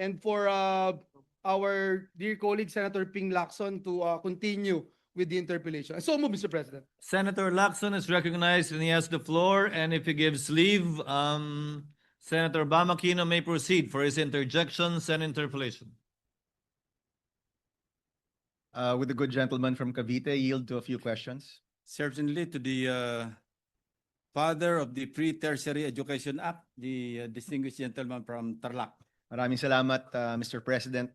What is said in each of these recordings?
and for uh, our dear colleague Senator Ping Lacson to uh, continue with the interpellation. I so move, Mr. President. Senator Lacson is recognized and he has the floor, and if he gives leave, um, Senator Bamakino may proceed for his interjections and interpolation. Uh, with the good gentleman from Cavite, yield to a few questions. Certainly to the uh, father of the Pre-Tertiary Education Act, the uh, distinguished gentleman from Tarlac. Maraming salamat, ah, uh, Mr. President.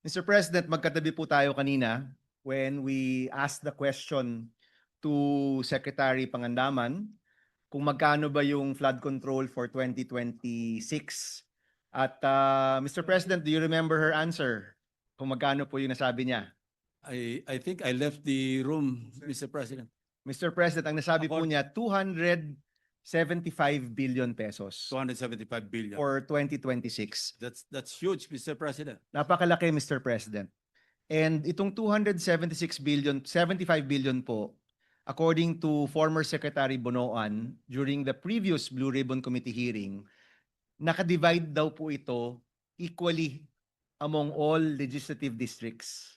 Mr. President, magkatabi po tayo kanina when we asked the question to Secretary Pangandaman kung magkano ba yung flood control for 2026. At ah, uh, Mr. President, do you remember her answer? Kung magkano po yung nasabi niya? I, I think I left the room, Mr. President. Mr. President, ang nasabi Ako, po niya, 200 75 billion pesos 275 billion. for 2026. That's that's huge, Mr. President. Napakalaki, Mr. President. And itong 276 billion, 75 billion po, according to former Secretary Bonoan, during the previous Blue Ribbon Committee hearing, nakadivide daw po ito equally among all legislative districts.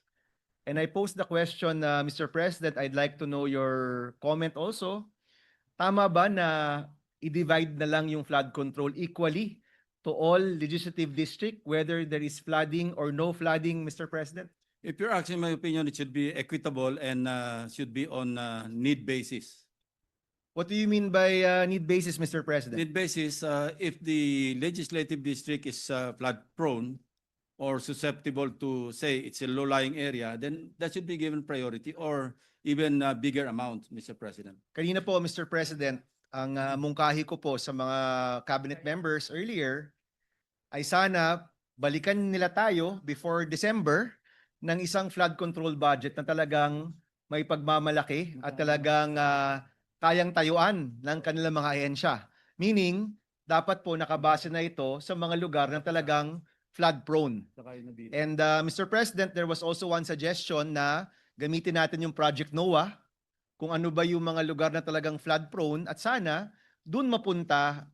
And I posed the question, uh, Mr. President, I'd like to know your comment also Tama ba na i-divide na lang yung flood control equally to all legislative district, whether there is flooding or no flooding, Mr. President? If you're asking my opinion, it should be equitable and uh, should be on uh, need basis. What do you mean by uh, need basis, Mr. President? Need basis, uh, if the legislative district is uh, flood prone or susceptible to say it's a low-lying area, then that should be given priority or even a bigger amount, Mr. President. Kanina po, Mr. President, ang uh, mungkahi ko po sa mga cabinet members earlier ay sana balikan nila tayo before December ng isang flood control budget na talagang may pagmamalaki at talagang uh, kayang tayuan ng kanilang mga ahensya. Meaning, dapat po nakabase na ito sa mga lugar na talagang flood prone. And uh, Mr. President, there was also one suggestion na gamitin natin yung Project NOAA kung ano ba yung mga lugar na talagang flood prone at sana dun mapunta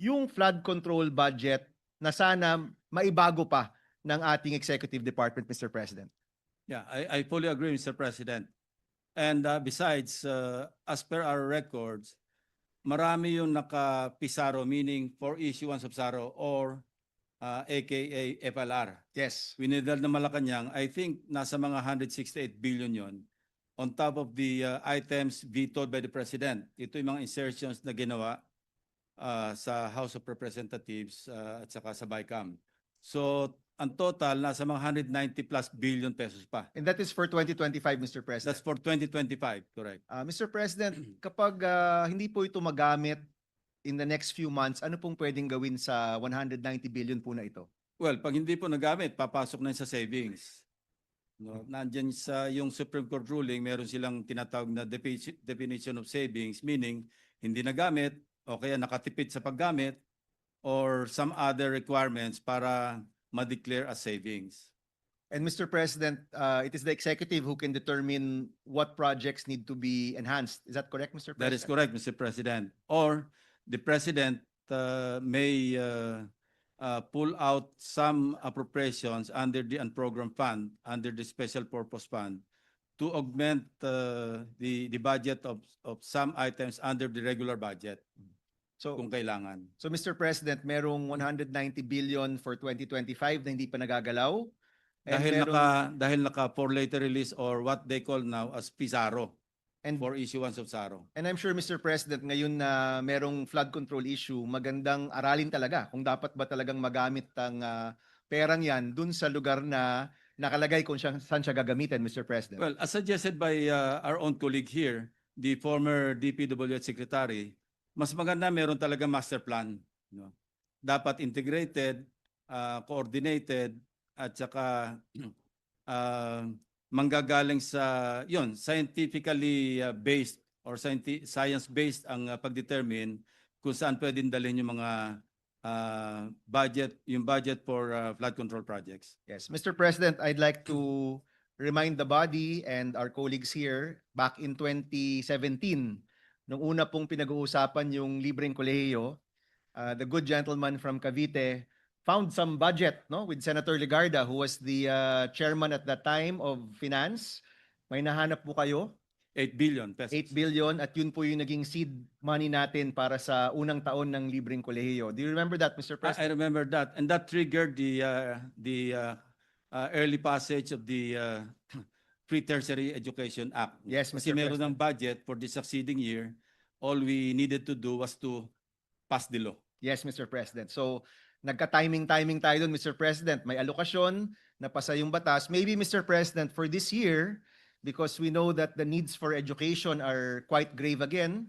yung flood control budget na sana maibago pa ng ating executive department, Mr. President. Yeah, I, I fully agree, Mr. President. And uh, besides, uh, as per our records, marami yung nakapisaro, meaning for issuance of SARO or uh, AKA FLR. Yes. Winidal na Malacanang, I think nasa mga 168 billion yon on top of the uh, items vetoed by the President. Ito yung mga insertions na ginawa uh, sa House of Representatives uh, at saka sa BICAM. So, ang total nasa mga 190 plus billion pesos pa. And that is for 2025, Mr. President. That's for 2025, correct? Uh, Mr. President, kapag ah, hindi po ito magamit in the next few months, ano pong pwedeng gawin sa 190 billion po na ito? Well, pag hindi po nagamit, papasok na sa savings. No, nandiyan sa yung Supreme Court ruling, meron silang tinatawag na defi- definition of savings, meaning hindi nagamit o kaya nakatipid sa paggamit or some other requirements para ma-declare as savings. And Mr. President, uh, it is the executive who can determine what projects need to be enhanced. Is that correct, Mr. President? That is correct, Mr. President. Or the President uh, may uh, uh, pull out some appropriations under the unprogrammed fund, under the special purpose fund, to augment uh, the, the budget of, of some items under the regular budget So, kung kailangan. So Mr. President, merong 190 billion for 2025 na hindi pa nagagalaw. And Dahil merong- naka, dahil naka for later release or what they call now as PISARO, and, for issuance of SARO. and I'm sure Mr. President, ngayon na merong flood control issue, magandang aralin talaga kung dapat ba talagang magamit ang ah, perang yan dun sa lugar na nakalagay kung siya, saan siya gagamitin, Mr. President. Well, as suggested by uh, our own colleague here, the former DPWH secretary, mas maganda meron talaga master plan. No? Dapat integrated, uh, coordinated, at saka uh, manggagaling sa, yon scientifically uh, based or scienti- science-based ang uh, pagdetermine kung saan pwedeng dalhin yung mga uh, budget, yung budget for uh, flood control projects. Yes, Mr. President, I'd like to remind the body and our colleagues here, back in 2017, nung una pong pinag-uusapan yung libreng kolehiyo, uh, the good gentleman from Cavite found some budget, no, with Senator Legarda, who was the uh, chairman at that time of Finance. May nahanap po kayo, 8 billion pesos. 8 billion, at yun po yung naging seed money natin para sa unang taon ng libreng kolehiyo. Do you remember that, Mr. I, I President? remember that, and that triggered the uh, the uh, uh, early passage of the uh, Pre-Tertiary Education Act. Yes, Kasi Mr. meron President. ng budget for the succeeding year. All we needed to do was to pass the law. Yes, Mr. President. So, nagka-timing-timing tayo doon, Mr. President. May alokasyon, napasa yung batas. Maybe, Mr. President, for this year, because we know that the needs for education are quite grave again,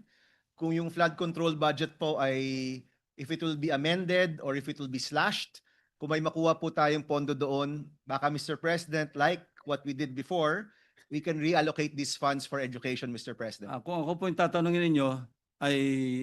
kung yung flood control budget po ay, if it will be amended or if it will be slashed, kung may makuha po tayong pondo doon, baka, Mr. President, like what we did before, we can reallocate these funds for education, Mr. President. Ah, kung ako po yung tatanungin ninyo, I,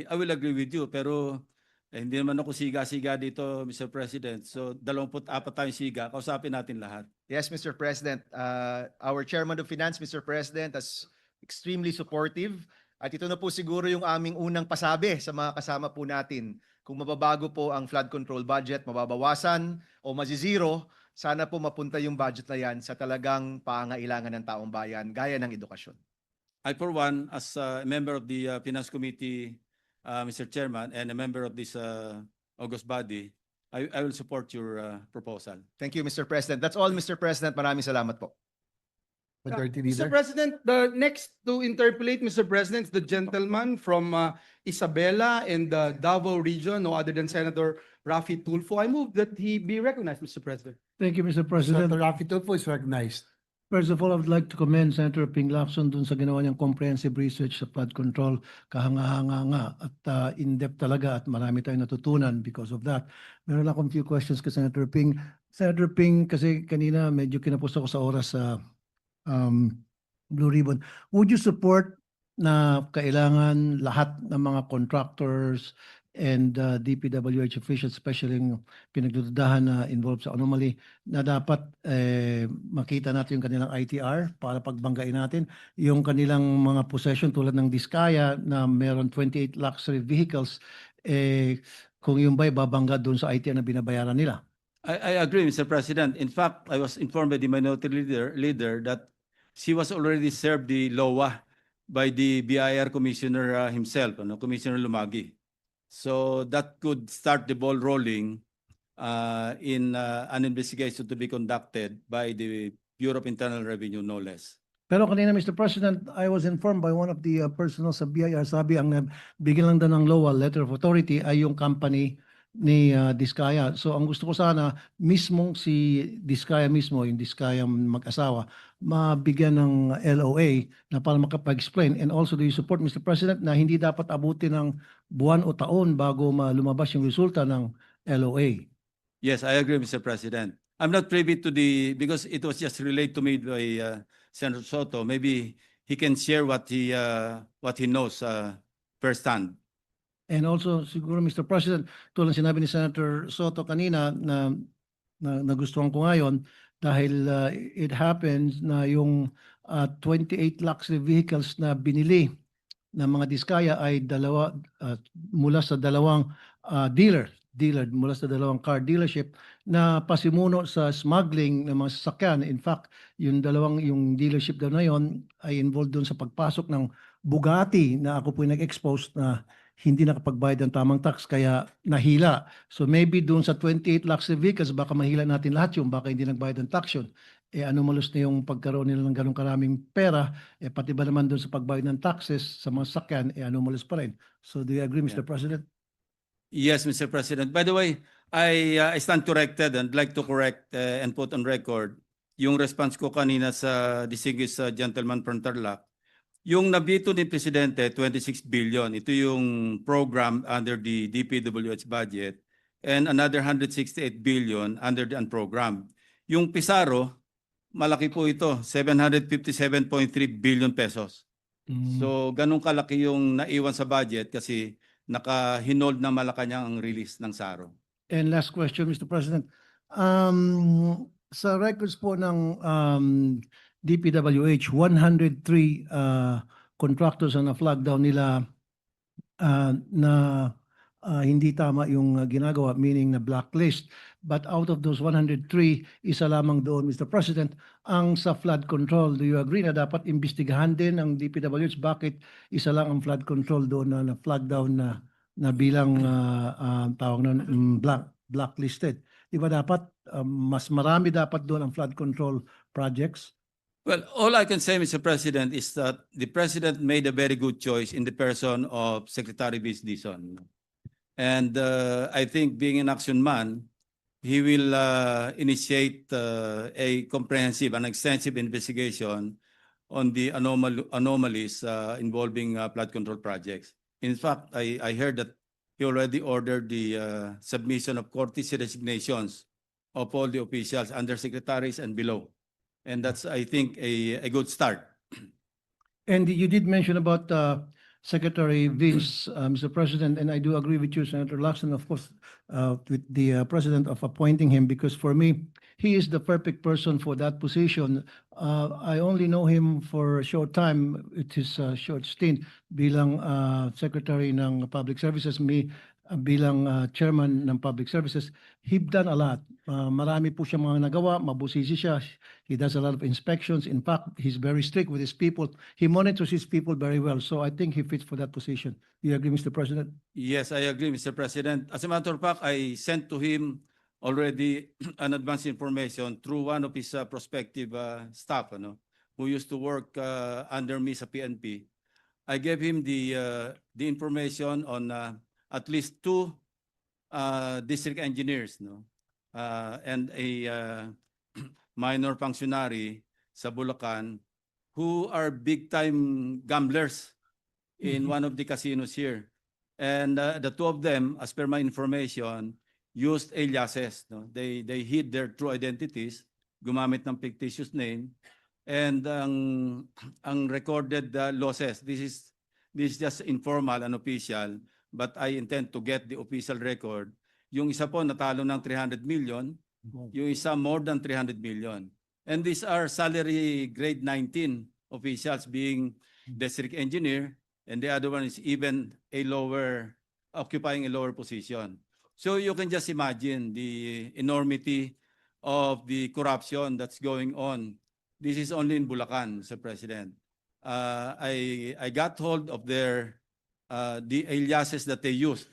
I will agree with you. Pero eh, hindi naman ako siga-siga dito, Mr. President. So, 24 tayong siga. Kausapin natin lahat. Yes, Mr. President. Uh, our Chairman of Finance, Mr. President, is extremely supportive. At ito na po siguro yung aming unang pasabi sa mga kasama po natin. Kung mababago po ang flood control budget, mababawasan o mazizero, sana po mapunta yung budget na yan sa talagang pangailangan ng taong bayan, gaya ng edukasyon. I, for one, as a member of the uh, Finance Committee, uh, Mr. Chairman, and a member of this uh, August body, I, I will support your uh, proposal. Thank you, Mr. President. That's all, Mr. President. Maraming salamat po. Majority Mr. Leader. President, the next to interpolate, Mr. President, is the gentleman from uh, Isabela and the Davao region, no other than Senator Rafi Tulfo. I move that he be recognized, Mr. President. Thank you, Mr. President. Senator Rafi Tulfo is recognized. First of all, I would like to commend Senator Ping Lacson dun sa ginawa niyang comprehensive research sa flood control. Kahanga-hanga nga at uh, in-depth talaga at marami tayong natutunan because of that. Meron akong few questions kay Senator Ping. Senator Ping, kasi kanina medyo kinapos ako sa oras sa um, Blue Ribbon. Would you support na kailangan lahat ng mga contractors and uh, DPWH officials, especially yung pinagdududahan na involved sa anomaly, na dapat eh, makita natin yung kanilang ITR para pagbanggain natin. Yung kanilang mga possession tulad ng Diskaya na meron 28 luxury vehicles, eh, kung yung ba'y babangga doon sa ITR na binabayaran nila. I, I agree, Mr. President. In fact, I was informed by the minority leader, leader that she was already served the LOA by the BIR Commissioner uh, himself, ano, Commissioner Lumagi. So that could start the ball rolling uh, in uh, an investigation to be conducted by the Bureau of Internal Revenue, no less. Pero kanina, Mr. President, I was informed by one of the uh, personnel sa BIR, sabi ang uh, bigyan lang daw ng LOA, letter of authority, ay yung company ni uh, Diskaya. So ang gusto ko sana, mismong si Diskaya mismo, yung Diskaya mag-asawa, mabigyan ng LOA na para makapag-explain. And also, do you support, Mr. President, na hindi dapat abutin ng buwan o taon bago ma- lumabas yung resulta ng LOA? Yes, I agree, Mr. President. I'm not privy to the, because it was just relayed to me by uh, Senator Soto. Maybe he can share what he, uh, what he knows uh, firsthand. And also, siguro, Mr. President, tulad sinabi ni Senator Soto kanina na, na nagustuhan ko ngayon dahil uh, it happens na yung uh, 28 luxury vehicles na binili ng mga diskaya ay dalawa uh, mula sa dalawang uh, dealer dealer mula sa dalawang car dealership na pasimuno sa smuggling ng mga sasakyan. In fact, yung dalawang yung dealership daw na yon ay involved doon sa pagpasok ng Bugatti na ako po nag-expose na hindi nakapagbayad ng tamang tax kaya nahila. So maybe doon sa 28 luxury vehicles baka mahila natin lahat yung baka hindi nagbayad ng tax yun. Eh anomalous na yung pagkaroon nila ng ganong karaming pera, eh pati ba naman doon sa pagbayad ng taxes sa mga sakyan, eh anomalous pa rin. So do you agree, Mr. Yeah. President? Yes, Mr. President. By the way, I, uh, I stand corrected and like to correct uh, and put on record yung response ko kanina sa distinguished uh, gentleman from Tarlac. Yung nabito ni Presidente, 26 billion. Ito yung program under the DPWH budget and another 168 billion under the unprogrammed. Yung Pisaro, malaki po ito, 757.3 billion pesos. Mm. So, ganun kalaki yung naiwan sa budget kasi naka-hinold na Malacanang ang release ng SARO. And last question, Mr. President. Um, sa records po ng um, DPWH, 103 uh, contractors ang na-flag down nila uh, na uh, hindi tama yung uh, ginagawa, meaning na blacklist. But out of those 103, isa lamang doon, Mr. President, ang sa flood control. Do you agree na dapat imbestigahan din ang DPWH? Bakit isa lang ang flood control doon na, na flag down na, na bilang ah, ah, tawag nun, mm, black, blacklisted? Di ba dapat ah, mas marami dapat doon ang flood control projects? Well, all I can say, Mr. President, is that the President made a very good choice in the person of Secretary Vince. And uh, I think being an action man, he will uh, initiate uh, a comprehensive and extensive investigation on the anomal- anomalies uh, involving uh, flood control projects. In fact, I, I heard that he already ordered the uh, submission of courtesy resignations of all the officials, undersecretaries and below. And that's, I think, a, a good start. And you did mention about uh, Secretary Vince, uh, Mr. President, and I do agree with you, Senator Lacson, of course, uh, with the uh, President of appointing him, because for me, he is the perfect person for that position. Uh, I only know him for a short time, it is a short stint bilang uh, Secretary ng Public Services, me uh, bilang uh, Chairman ng Public Services. He've done a lot. Uh, marami po siya mga nagawa, mabusisi siya. He does a lot of inspections. In fact, he's very strict with his people. He monitors his people very well. So I think he fits for that position. Do you agree, Mr. President? Yes, I agree, Mr. President. As a matter of fact, I sent to him already an advance information through one of his uh, prospective uh, staff, ano, who used to work uh, under me sa PNP. I gave him the, uh, the information on uh, at least two uh, district engineers, no? Uh, and a uh, minor functionary sa Bulacan who are big-time gamblers in Mhm. one of the casinos here. And uh, the two of them, as per my information, used aliases. No? They, they hid their true identities, gumamit ng fictitious name, and ang, ang recorded uh, losses. This is, this is just informal and official, but I intend to get the official record. Yung isa po natalo ng 300 million, yung isa more than 300 million. And these are salary grade 19 officials being district engineer, and the other one is even a lower, occupying a lower position. So you can just imagine the enormity of the corruption that's going on. This is only in Bulacan, Mr. President. Uh, I, I got hold of their, uh, the aliases that they used.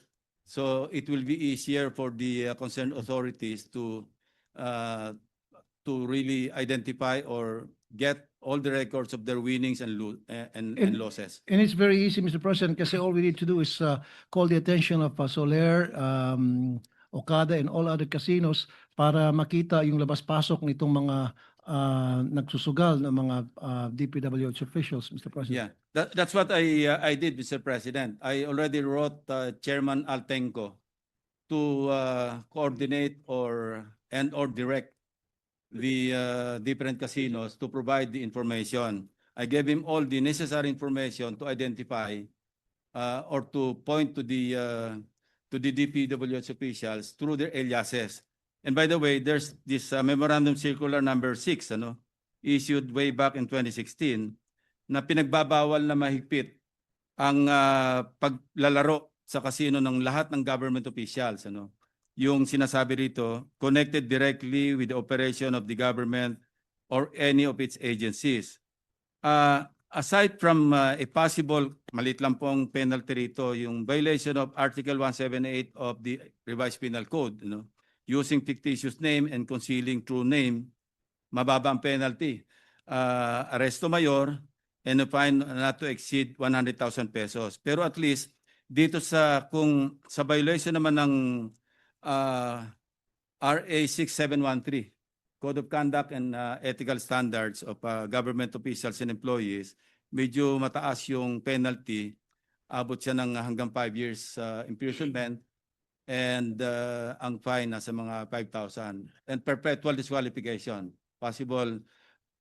So it will be easier for the uh, concerned authorities to, uh, to really identify or get all the records of their winnings and lo- and, and And- losses. And it's very easy, Mr. President, kasi all we need to do is uh, call the attention of uh, Soler, um, Okada, and all other casinos para makita yung labas-pasok nitong mga uh, nagsusugal ng mga uh, DPWH officials, Mr. President. Yeah, that, that's what I, uh, I did, Mr. President. I already wrote uh, Chairman Altenco to uh, coordinate or, and or direct the uh, different casinos to provide the information. I gave him all the necessary information to identify uh, or to point to the, uh, to the DPWH officials through their aliases. And by the way, there's this uh, memorandum circular number six, ano, issued way back in 2016 na pinagbabawal na mahigpit ang ah, paglalaro sa casino ng lahat ng government officials ano? Yung sinasabi rito connected directly with the operation of the government or any of its agencies. Ah, aside from ah, a possible malit lang pong penalty rito yung violation of article 178 of the revised penal code know using fictitious name and concealing true name mababa ang penalty. Ah, arresto mayor and a fine not to exceed 100,000 pesos. Pero at least dito sa kung sa violation naman ng ah, RA 6713 Code of Conduct and ah, Ethical Standards of ah, Government Officials and Employees, medyo mataas yung penalty. Abot siya ng hanggang 5 years ah, imprisonment and ah, ang fine nasa mga 5,000 and perpetual disqualification. Possible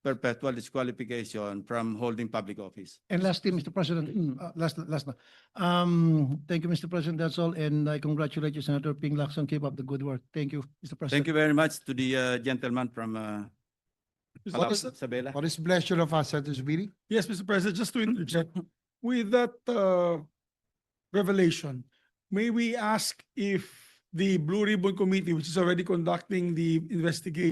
perpetual disqualification from holding public office. And lastly, Mr. President, mm, uh, last, last na. Um, thank you, Mr. President, that's all, and I congratulate you, Senator Ping Lacson, keep up the good work. Thank you, Mr. President. Thank you very much to the uh, gentleman from uh, What Palao, is, Isabela. what is pleasure of us, Senator Zubiri? Yes, Mr. President, just to interject, with that uh, revelation, may we ask if the Blue Ribbon Committee, which is already conducting the investigation